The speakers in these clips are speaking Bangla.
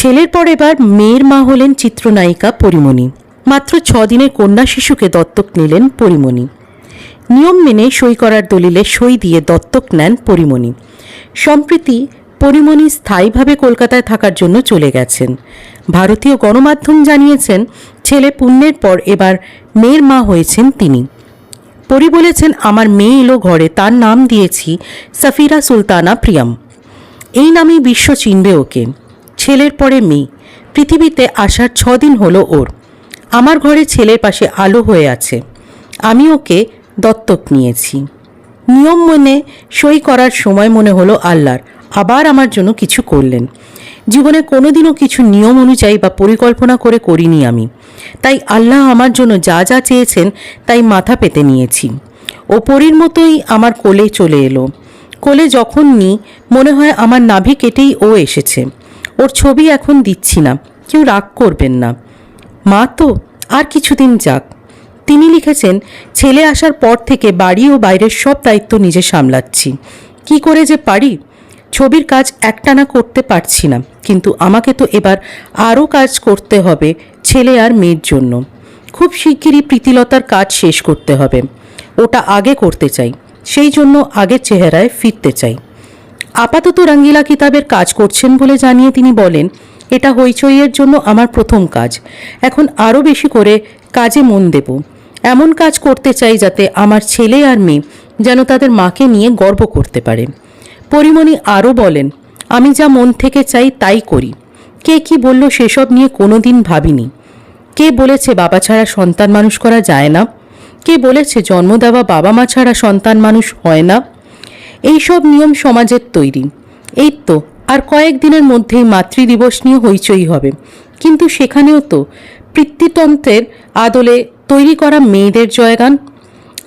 ছেলের পর এবার মেয়ের মা হলেন চিত্রনায়িকা পরিমণি। মাত্র ছ দিনের কন্যা শিশুকে দত্তক নিলেন পরিমণি। নিয়ম মেনে সই করার দলিলে সই দিয়ে দত্তক নেন পরিমণি। সম্প্রতি পরিমণি স্থায়ীভাবে কলকাতায় থাকার জন্য চলে গেছেন। ভারতীয় গণমাধ্যম জানিয়েছেন, ছেলে পুণ্যের পর এবার মেয়ের মা হয়েছেন তিনি। পরি বলেছেন, আমার মেয়ে এলো ঘরে, তার নাম দিয়েছি সাফিরা সুলতানা প্রিয়াম। এই নামেই বিশ্ব চিনবে ওকে। ছেলের পরে মেয়ে। পৃথিবীতে আসার দিন হলো ওর। আমার ঘরে ছেলের পাশে আলো হয়ে আছে। আমি ওকে দত্তক নিয়েছি। নিয়ম মনে সই করার সময় মনে হলো আল্লাহর। আবার আমার জন্য কিছু করলেন। জীবনে কোনোদিনও কিছু নিয়ম অনুযায়ী বা পরিকল্পনা করে করিনি আমি। তাই আল্লাহ আমার জন্য যা যা চেয়েছেন তাই মাথা পেতে নিয়েছি। ও পরীর মতোই আমার কোলে চলে এলো। কোলে যখন নিই মনে হয় আমার নাভি কেটেই ও এসেছে। ওর ছবি এখন দিচ্ছি না, কেউ রাগ করবেন না। মা তো, আর কিছুদিন যাক। তিনি লিখেছেন, ছেলে আসার পর থেকে বাড়ি ও বাইরের সব দায়িত্ব নিজে সামলাচ্ছি। কি করে যে পারি? ছবির কাজ একটানা করতে পারছি না, কিন্তু আমাকে তো এবার আরও কাজ করতে হবে, ছেলে আর মেয়ের জন্য। খুব শিগগিরই প্রীতিলতার কাজ শেষ করতে হবে। ওটা আগে করতে চাই, সেই জন্য আগের চেহারায় ফিরতে চাই। আপাতত রঙ্গিলা কিতাবের কাজ করছেন বলে জানিয়ে তিনি বলেন, এটা হইচইয়ের জন্য আমার প্রথম কাজ। এখন আরও বেশি করে কাজে মন দেব। এমন কাজ করতে চাই যাতে আমার ছেলে আর মেয়ে যেন তাদের মাকে নিয়ে গর্ব করতে পারে। পরিমণি আরও বলেন, আমি যা মন থেকে চাই তাই করি। কে কি বলল সেসব নিয়ে কোনোদিন ভাবিনি। কে বলেছে বাবা ছাড়া সন্তান মানুষ করা যায় না? কে বলেছে জন্ম দেওয়া বাবা মা ছাড়া সন্তান মানুষ হয় না? এইসব নিয়ম সমাজের তৈরি। এই তো আর কয়েকদিনের মধ্যেই মাতৃদিবস নিয়ে হইচই হবে। কিন্তু সেখানেও তো পিতৃতন্ত্রের আদলে তৈরি করা মেয়েদের জয়গান,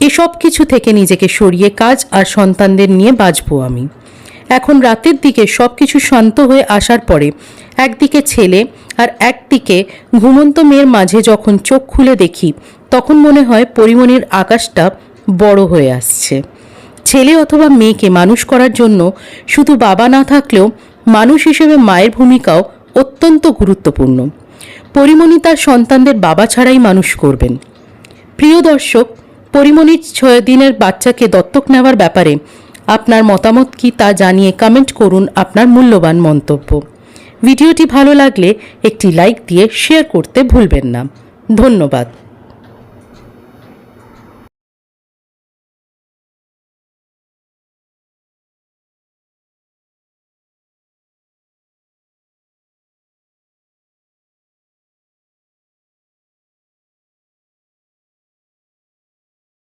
এসব কিছু থেকে নিজেকে সরিয়ে কাজ আর সন্তানদের নিয়ে বাঁচবো আমি। এখন রাতের দিকে সব কিছু শান্ত হয়ে আসার পরে একদিকে ছেলে আর একদিকে ঘুমন্ত মেয়ের মাঝে যখন চোখ খুলে দেখি, তখন মনে হয় পরিমণির আকাশটা বড় হয়ে আসছে। ছেলে অথবা মেয়েকে মানুষ করার জন্য শুধু বাবা না থাকলেও মানুষ হিসেবে মায়ের ভূমিকাও অত্যন্ত গুরুত্বপূর্ণ। পরিমণি তার সন্তানদের বাবা ছাড়াই মানুষ করবেন। প্রিয় দর্শক, পরিমণির ছয় দিনের বাচ্চাকে দত্তক নেওয়ার ব্যাপারে আপনার মতামত কি তা জানিয়ে কমেন্ট করুন আপনার মূল্যবান মন্তব্য। ভিডিওটি ভালো লাগলে একটি লাইক দিয়ে শেয়ার করতে ভুলবেন না। ধন্যবাদ।